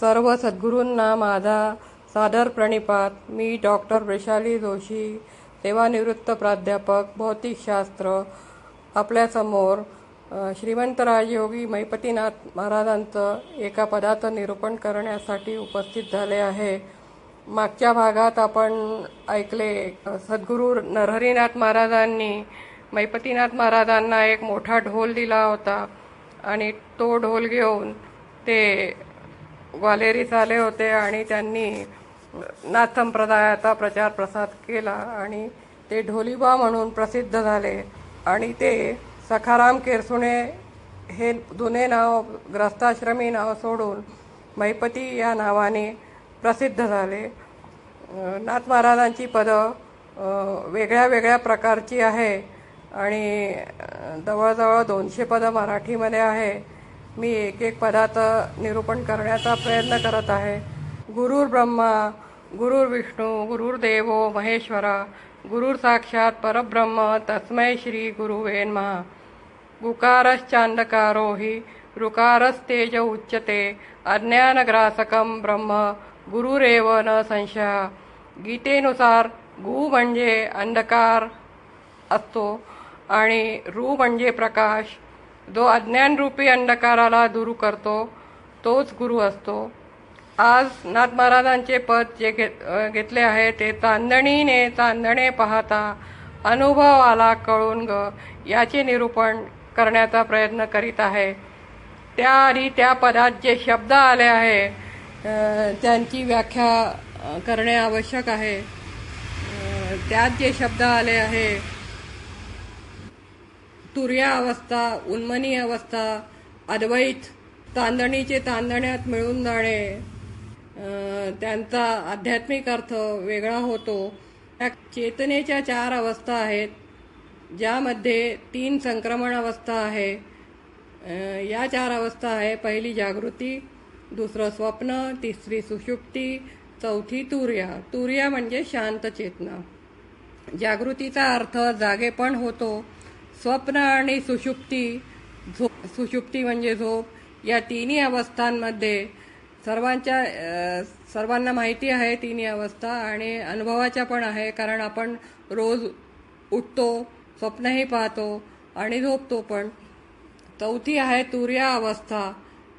सर्व सद्गुरूंना माझा सादर प्रणिपात. मी डॉक्टर वैशाली जोशी सेवानिवृत्त प्राध्यापक भौतिकशास्त्र आपल्यासमोर श्रीमंत राजयोगी मैपतीनाथ महाराजांचं एका पदाचं निरूपण करण्यासाठी उपस्थित झाले आहे. मागच्या भागात आपण ऐकले सद्गुरू नरहरीनाथ महाराजांनी मैपतीनाथ महाराजांना एक मोठा ढोल दिला होता आणि तो ढोल घेऊन ते ग्वालेरीत आले होते आणि त्यांनी नाथ संप्रदायाचा प्रचार प्रसार केला आणि ते ढोलीबा म्हणून प्रसिद्ध झाले. आणि ते सखाराम केरसुणे हे जुने नाव ग्रस्ताश्रमी नाव सोडून मैपती या नावाने प्रसिद्ध झाले. नाथ महाराजांची पदं वेगळ्या वेगळ्या प्रकारची आहे आणि जवळजवळ दोनशे पदं मराठीमध्ये आहे. मी एक एक पदाचं निरूपण करण्याचा प्रयत्न करत आहे. गुरुर ब्रह्मा गुरुर विष्णू गुरुर देवो महेश्वरा गुरुर साक्षात परब्रह्म तस्मै श्री गुरुवेन महा गुकारश्चांदकारो हि ऋकारस्तेज उच्यते अज्ञानग्रासकं ब्रह्म गुरुरेव न संशय. गीतेनुसार गु म्हणजे अंधकार असतो आणि रू म्हणजे प्रकाश जो अज्ञानरूपी अंधकाराला दूर करतो तोच गुरु असतो. आज नाथ महाराजांचे पद जे घेत घेतले आहे ते चांदणीने चांदणे पाहता अनुभव आला कळून ग याचे निरूपण करण्याचा प्रयत्न करीत आहे. त्या आधी त्या पदात जे शब्द आले आहे त्यांची व्याख्या करणे आवश्यक आहे. त्यात जे शब्द आले आहे तुर्या अवस्था उन्मनी अवस्था अद्वैत तांदणीचे तांदण्यात मिळून जाणे त्यांचा आध्यात्मिक अर्थ वेगळा होतो. त्या चेतनेच्या चार अवस्था आहेत ज्यामध्ये तीन संक्रमण अवस्था आहे. या चार अवस्था आहे पहिली जागृती दुसरं स्वप्न तिसरी सुषुप्ती चौथी तुर्या. तुर्या म्हणजे शांत चेतना. जागृतीचा अर्थ जागेपण होतो स्वप्न आणि सुषुप्ती झोप सुषुप्ती म्हणजे झोप या तिन्ही अवस्थांमध्ये सर्वांच्या सर्वांना माहिती आहे तिन्ही अवस्था आणि अनुभवाच्या पण आहे कारण आपण रोज उठतो स्वप्नही पाहतो आणि झोपतो पण. चौथी आहे तुर्या अवस्था.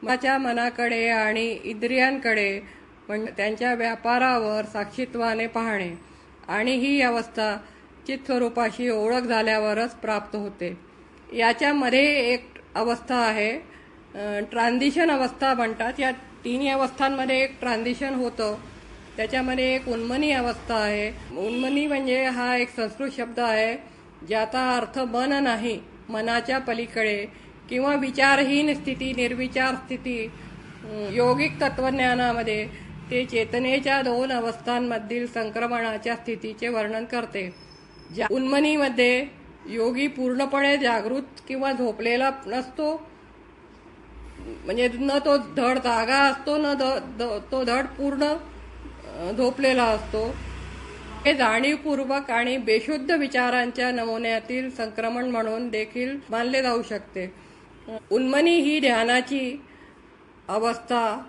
माझ्या मनाकडे आणि इंद्रियांकडे म्हणजे त्यांच्या व्यापारावर साक्षीत्वाने पाहणे. आणि ही अवस्था चित स्वरूपाशी ओळख झाल्यावरच प्राप्त होते. याच्यामध्ये एक अवस्था आहे. ट्रान्झिशन अवस्था म्हणतात. या तिन्ही अवस्थांमध्ये एक ट्रान्झिशन होतं. त्याच्यामध्ये एक उन्मनी अवस्था आहे. उन्मनी म्हणजे हा एक संस्कृत शब्द आहे ज्याचा अर्थ मन नाही मनाच्या पलीकडे किंवा विचारहीन स्थिती निर्विचार स्थिती योगिक तत्वज्ञानामध्ये ते चेतनेच्या दोन अवस्थांमधील संक्रमणाच्या स्थितीचे वर्णन करते. ज्या उन्मनीमध्ये योगी पूर्णपणे जागृत किंवा झोपलेला नसतो म्हणजे न तो धड जागा असतो न ध- द तो धड पूर्ण झोपलेला असतो. हे जाणीवपूर्वक आणि बेशुद्ध विचारांच्या नमुन्यातील संक्रमण म्हणून देखील मानले जाऊ शकते. उन्मनी ही ध्यानाची अवस्था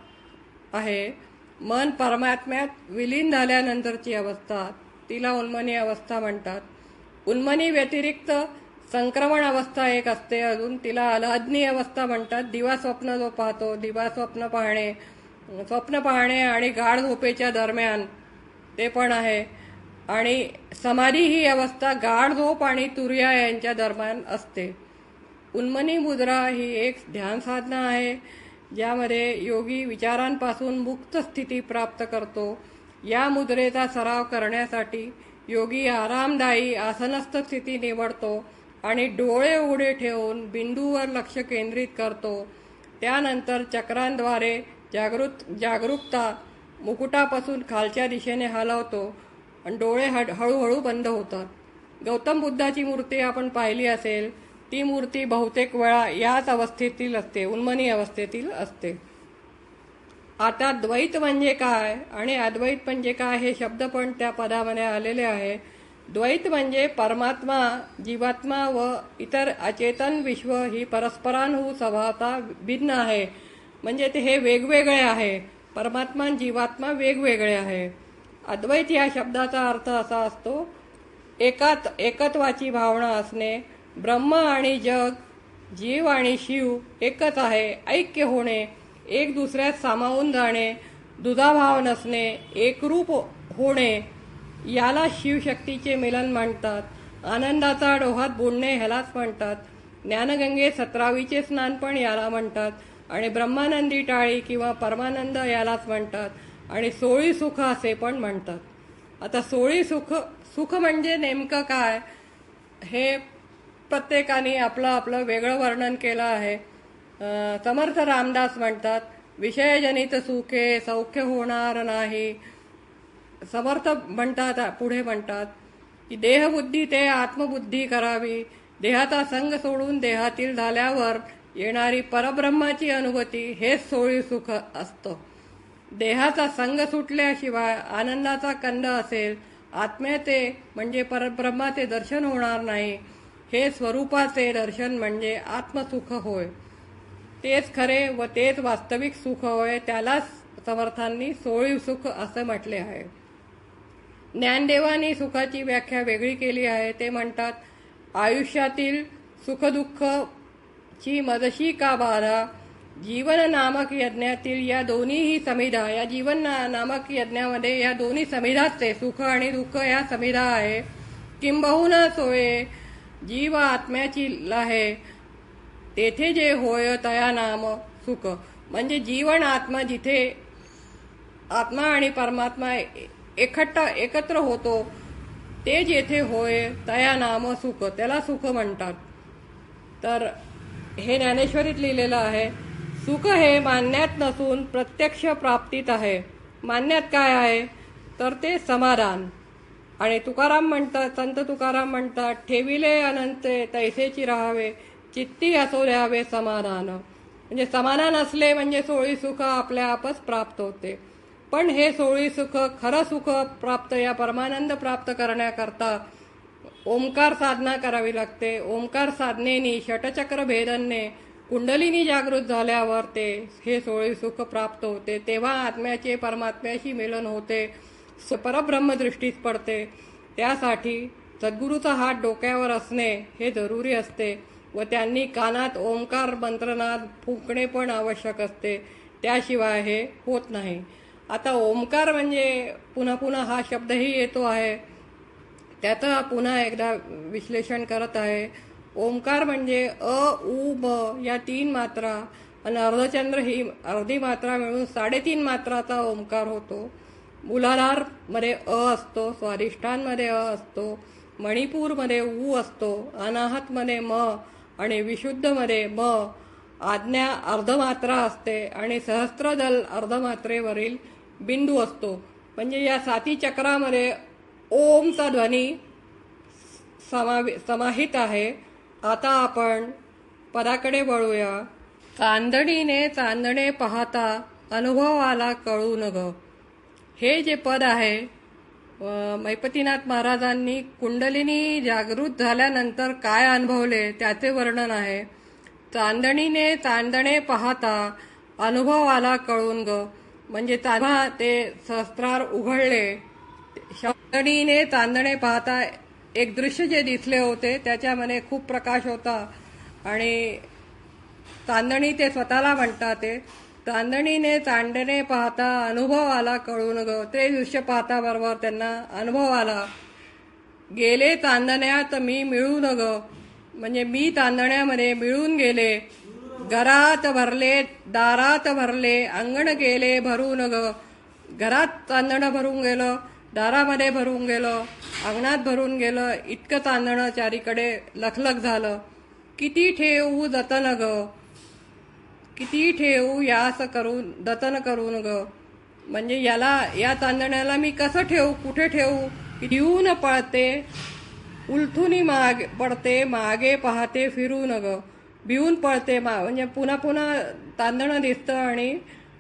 आहे. मन परमात्म्यात विलीन झाल्यानंतरची अवस्था. तिला उन्मनी अवस्था म्हणतात. उन्मनी व्यतिरिक्त संक्रमण अवस्था एक असते. अजून तिला अलहदनी अवस्था म्हणतात. दिवा स्वप्न जो पाहतो दिवा स्वप्न पाहणे स्वप्न पाहणे आणि गाढ झोपेच्या दरम्यान ते पण आहे. आणि समाधी ही अवस्था गाढ झोप आणि तुर्या यांच्या दरम्यान असते. उन्मनी मुद्रा ही एक ध्यान साधना आहे ज्यामध्ये योगी विचारांपासून मुक्त स्थिती प्राप्त करतो. या मुद्रेचा सराव करण्यासाठी योगी आरामदायी आसनस्थ स्थिती निवडतो आणि डोळे उघडे ठेवून बिंदूवर लक्ष केंद्रित करतो. त्यानंतर चक्रांद्वारे जागृत जागरूकता मुकुटापासून खालच्या दिशेने हलवतो आणि डोळे हड- हळूहळू बंद होतात. गौतम बुद्धाची मूर्ती आपण पाहिली असेल ती मूर्ती बहुतेक वेळा याच अवस्थेतील असते उन्मनी अवस्थेतील असते. आता द्वैत म्हणजे काय? आणि अद्वैत म्हणजे काय हे शब्द पण त्या पदामध्ये आलेले आहे. द्वैत म्हणजे परमात्मा जीवात्मा व इतर अचेतन विश्व ही परस्परांहू स्वभावता भिन्न आहे. म्हणजे ते हे वेगवेगळे आहे. परमात्मा जीवात्मा वेगवेगळे आहे. अद्वैत या शब्दाचा अर्थ असा असतो एकात एकत्वाची भावना असणे. ब्रह्म आणि जग जीव आणि शिव एकच आहे ऐक्य होणे. एक दुसऱ्यात सामावून जाणे दुधाभाव नसणे एकरूप होणे याला शिवशक्तीचे मिलन म्हणतात आनंदाचा डोहात बुडणे ह्यालाच म्हणतात. ज्ञानगंगे सतरावीचे स्नान पण याला म्हणतात. आणि ब्रह्मानंदी टाळी किंवा परमानंद यालाच म्हणतात. आणि सोळी सुख असे पण म्हणतात. आता सोळी सुख सुख म्हणजे नेमकं काय? हे प्रत्येकाने आपलं आपलं वेगळं वर्णन केलं आहे. समर्थ रामदास म्हणतात विषयजनित सुखे सौख्य होणार नाही. समर्थ म्हणतात पुढे म्हणतात की देहबुद्धी ते आत्मबुद्धी करावी. देहाचा संग सोडून देहातील झाल्यावर येणारी परब्रह्माची अनुभूती हेच सोळी सुख असतं. देहाचा संग सुटल्याशिवाय आनंदाचा कंद असेल आत्म्याचे म्हणजे परब्रह्माचे दर्शन होणार नाही. हे स्वरूपाचे दर्शन म्हणजे आत्मसुख होय. तेच खरे व तेच वास्तविक सुख होय त्यालाच समर्थांनी सोळी सुख असे म्हटले आहे. ज्ञानदेवानी सुखाची व्याख्या वेगळी केली आहे. ते म्हणतात आयुष्यातील सुखदुःख ची मदशी का बाधा? जीवन नामक यज्ञातील या दोन्हीही समिधा या जीवन नामक यज्ञामध्ये या दोन्ही समिधाचे सुख आणि दुःख या समिधा आहे. किंबहुना सोये जीव आत्म्याची आहे तेथे जे होय तया नाम सुख. म्हणजे जीवन आत्मा जिथे आत्मा आणि परमात्मा एकट्ट एकत्र होतो ते जेथे होय तया नाम सुख. त्याला सुख म्हणतात. तर हे ज्ञानेश्वरीत लिहिलेलं आहे सुख हे मान्यात नसून प्रत्यक्ष प्राप्तीत आहे. मान्यात काय आहे? तर ते समाधान. आणि तुकाराम म्हणतात संत तुकाराम म्हणतात ठेविले अनंते तैसेची राहावे. चित्ती असो द्यावे समाधान म्हणजे समाधान असले म्हणजे सोळी सुख आपल्या आपच प्राप्त होते. पण हे सोळी सुख खरं सुख प्राप्त या परमानंद प्राप्त करण्याकरता ओंकार साधना करावी लागते. ओंकार साधनेनी षटचक्र भेदनने कुंडलीनी जागृत झाल्यावर ते हे सोळी सुख प्राप्त होते. तेव्हा आत्म्याचे परमात्म्याशी मिलन होते. स- पडते. त्यासाठी सद्गुरूचा हात डोक्यावर असणे हे जरुरी असते. व त्यांनी कानात ओंकार मंत्रनाद फुंकणे पण आवश्यक असते. त्याशिवाय हे होत नाही. आता ओंकार म्हणजे पुन्हा पुन्हा हा शब्दही येतो आहे. त्याचं पुन्हा एकदा विश्लेषण करत आहे. ओंकार म्हणजे अ उ ब या तीन मात्रा आणि अर्धचंद्र ही अर्धी मात्रा मिळून साडेतीन मात्राचा ओंकार होतो. मुलाधारमध्ये अ असतो स्वादिष्ठांमध्ये अ असतो मणिपूरमध्ये ऊ असतो अनाहतमध्ये म आणि विशुद्धमध्ये म आज्ञा अर्धमात्रा असते आणि सहस्त्रदल अर्धमात्रेवरील बिंदू असतो. म्हणजे या साती चक्रामध्ये ओमचा ध्वनी समावि समाहित आहे. आता आपण पदाकडे वळूया. चांदणीने चांदणे पाहता अनुभव आला कळून हे जे पद आहे मैपतीनाथ महाराजांनी कुंडलिनी जागृत झाल्यानंतर काय अनुभवले त्याचे वर्णन आहे. चांदणीने चांदणे पाहता अनुभव आला कळून ग म्हणजे तेव्हा ते सहस्त्रार उघडले. चांदणीने चांदणे पाहता एक दृश्य जे दिसले होते त्याच्यामध्ये खूप प्रकाश होता. आणि चांदणी ते स्वतःला म्हणतात ते. चांदणीने चांदणे पाहता अनुभव आला कळून ग. ते दृश्य पाहता बरोबर त्यांना अनुभव आला. गेले चांदण्यात मी मिळून ग. म्हणजे मी चांदण्यामध्ये मिळून गेले. घरात भरले दारात भरले अंगण गेले भरून ग. घरात चांदणं भरून गेलं दारामध्ये भरून गेलं अंगणात भरून गेलं इतकं चांदणं चारीकडे लखलख झालं. किती ठेवू जतन ग. किती ठेवू या असं करून दतन करून ग. म्हणजे याला या तांदण्याला मी कसं ठेवू कुठे ठेवू? येऊन पळते उलथूनी मागे पडते मागे पाहते फिरून ग. भिवून पळते मा म्हणजे पुन्हा पुन्हा तांदणं दिसतं आणि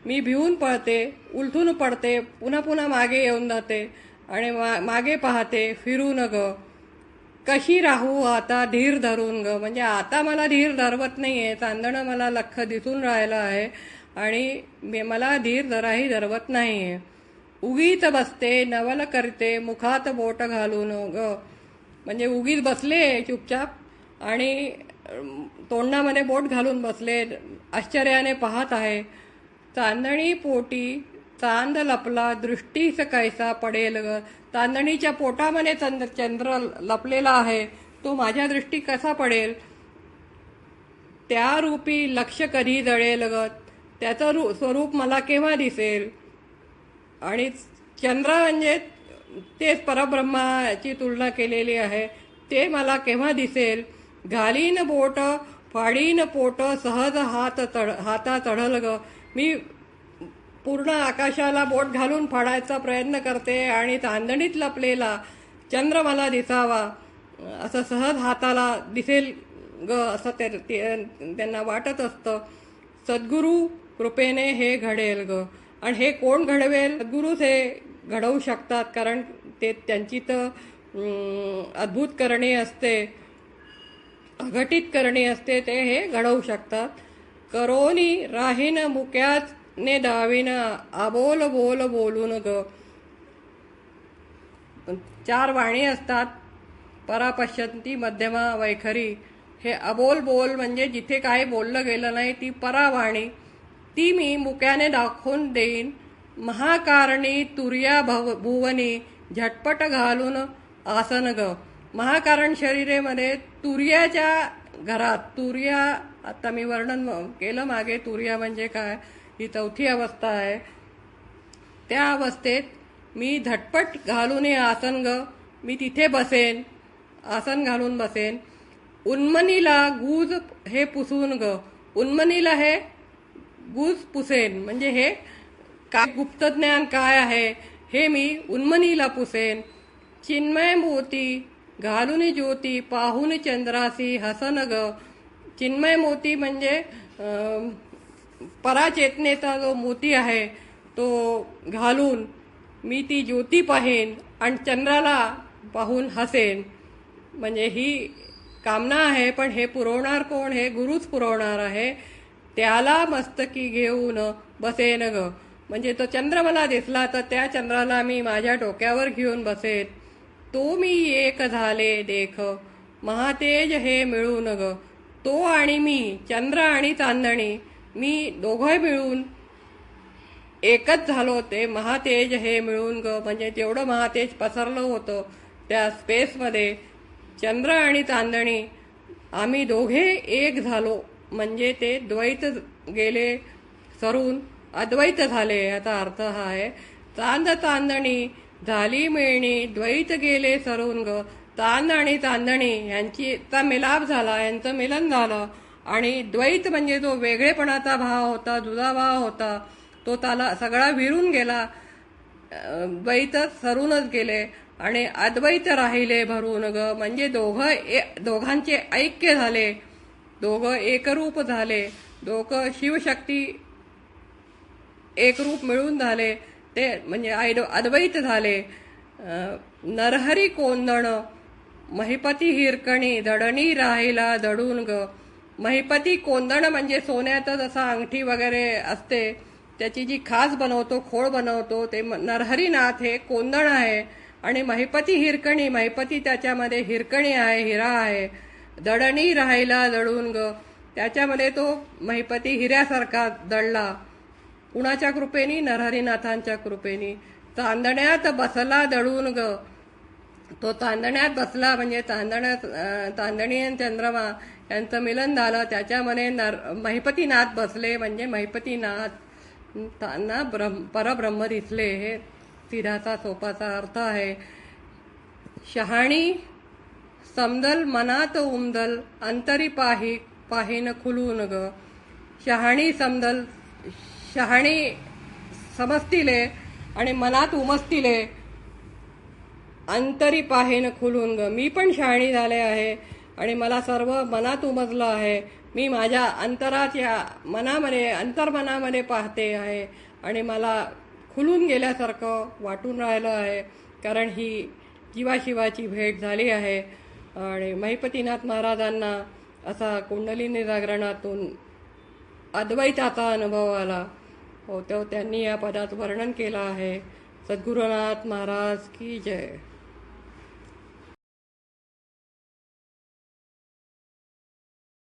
मी भिवून पळते उलथून पडते पुन्हा पुन्हा मागे येऊन जाते आणि मा मागे पाहते फिरून ग. कशी राहू आता धीर धरून ग? म्हणजे आता मला धीर धरवत आहे चांदणं मला लख दिसून राहिलं आहे आणि मी- मला धीर जराही धरवत नाही आहे उगीच बसते नवल करते मुखात बोट घालून ग. म्हणजे उगीच बसले चुपचाप आणि तोंडामध्ये बोट घालून बसले आश्चर्याने पाहत आहे. चांदणी पोटी चांद लपला दृष्टीस कैसा पडेल ग? चांदणीच्या पोटामध्ये चंद्र चंद्र लपलेला आहे. तो माझ्या दृष्टी कसा पडेल? त्या रूपी लक्ष कधी जळेल ग? त्याचं रू स्वरूप मला केव्हा दिसेल? आणि चंद्र म्हणजे तेच परब्रह्माची तुलना केलेली आहे. ते मला केव्हा दिसेल? घालीन बोट फाडीन पोट सहज हात चढ हाता चढल ग. मी पूर्ण आकाशाला बोट घालून फाडायचा प्रयत्न करते आणि चांदणीत लपलेला चंद्र मला दिसावा असं सहज हाताला दिसेल ग असं ते ते- त्यांना वाटत असतं. सद्गुरू कृपेने हे घडेल ग. आणि हे कोण घडवेल? सद्गुरूच हे घडवू शकतात कारण ते त्यांची तर अद्भुत करणी असते अघटित करणी असते ते हे घडवू शकतात. करोनी राहीन मुक्याच ने दावीन आबोल बोल बोलून ग चार वाणी असतात परापश्यंती मध्यमा वैखरी। हे अबोल बोल म्हणजे जिथे काही बोललं गेलं नाही ती परावाणी। ती मी मुक्याने दाखवून देईन। महाकारणी तुर्या भव भुवनी झटपट घालून आसन ग। महाकारण शरीरेमध्ये तुर्याच्या घरात तुर्या आता मी वर्णन केलं मागे तुर्या म्हणजे काय? ही चौथी अवस्था आहे. त्या अवस्थेत मी झटपट घालून हे आसन ग मी तिथे बसेन आसन घालून बसेन. उन्मनीला गूज हे पुसून ग उन्मनीला हे गूज पुसेन. म्हणजे हे काय गुप्तज्ञान काय आहे हे मी उन्मनीला पुसेन. चिन्मय मोती घालून ज्योती पाहून चंद्रासी हसन ग. चिन्मय मोती म्हणजे पराचेतनेचा जो मोती आहे तो घालून मी ती ज्योती पाहेन आणि चंद्राला पाहून हसेन. म्हणजे ही कामना आहे पण हे पुरवणार कोण? हे गुरुच पुरवणार आहे. त्याला मस्तकी घेऊन बसेन ग. म्हणजे तो चंद्र मला दिसला तर त्या चंद्राला मी माझ्या डोक्यावर घेऊन बसेन. तो मी एक झाले देख. महातेज हे मिळून ग. तो आणि मी चंद्र आणि चांदणी मी दोघंही मिळून एकच झालो ते महातेज हे मिळून ग म्हणजे जेवढं महातेज पसरलं होतं त्या स्पेसमध्ये चंद्र आणि चांदणी आम्ही दोघे एक झालो. म्हणजे ते द्वैत गेले सरून अद्वैत झाले याचा अर्थ हा आहे. चांद चांदणी झाली मिळणी द्वैत गेले सरून ग. चांद आणि चांदणी यांची मिलाप झाला यांचं मिलन झालं. आणि द्वैत म्हणजे जो वेगळेपणाचा भाव होता जुदा भाव होता. तो त्याला सगळा विरून गेला. द्वैतच द्वैत सरूनच गेले आणि अद्वैत राहिले भरून ग. म्हणजे दोघं ए- दोघांचे ऐक्य झाले. दोघं एकरूप झाले. दोघं शिवशक्ती एकरूप मिळून झाले. ते म्हणजे आय अद्वैत झाले. नरहरी कोंदण महिपती हिरकणी धडणी राहिला दडून ग. महिपती कोंदण म्हणजे सोन्याचं जसं अंगठी वगैरे असते. त्याची जी खास बनवतो खोळ बनवतो ते म- नरहरीनाथ हे कोंदण आहे. आणि महिपती हिरकणी महिपती त्याच्यामध्ये हिरकणी आहे हिरा आहे. दडणी राहिला दडून ग त्याच्यामध्ये तो महिपती हिऱ्यासारखा दडला. कुणाच्या कृपेनी? नरहरीनाथांच्या कृपेनी. चांदण्यात बसला दळून ग तो चांदण्यात बसला म्हणजे चांदण्यात चांदणी आणि चंद्रमा यांचं मिलन झालं त्याच्यामध्ये नर महिपतीनाथ बसले म्हणजे महिपतीनाथ त्यांना ब्रह्म परब्रह्म दिसले. हे सिधाचा सोपाचा अर्थ आहे. शहाणी समदल मनात उमदल अंतरी पाही पाहीन खुलून ग. शहाणी समदल शहाणी समजतीले आणि मनात उमसतिले अंतरी पाहेन खुलून ग. मी पण शहाणी झाले आहे. आणि मला सर्व मनात उमजलं आहे. मी माझ्या अंतरात या मनामध्ये अंतर्मनामध्ये पाहते आहे. आणि मला खुलून गेल्यासारखं वाटून राहिलं आहे. कारण ही जीवाशिवाची भेट झाली आहे. आणि महिपतीनाथ महाराजांना असा कुंडलिनी जागरणातून अद्वैताचा अनुभव आला. हो तो त्यांनी या पदात वर्णन केलं आहे. सद्गुरुनाथ महाराज की जय.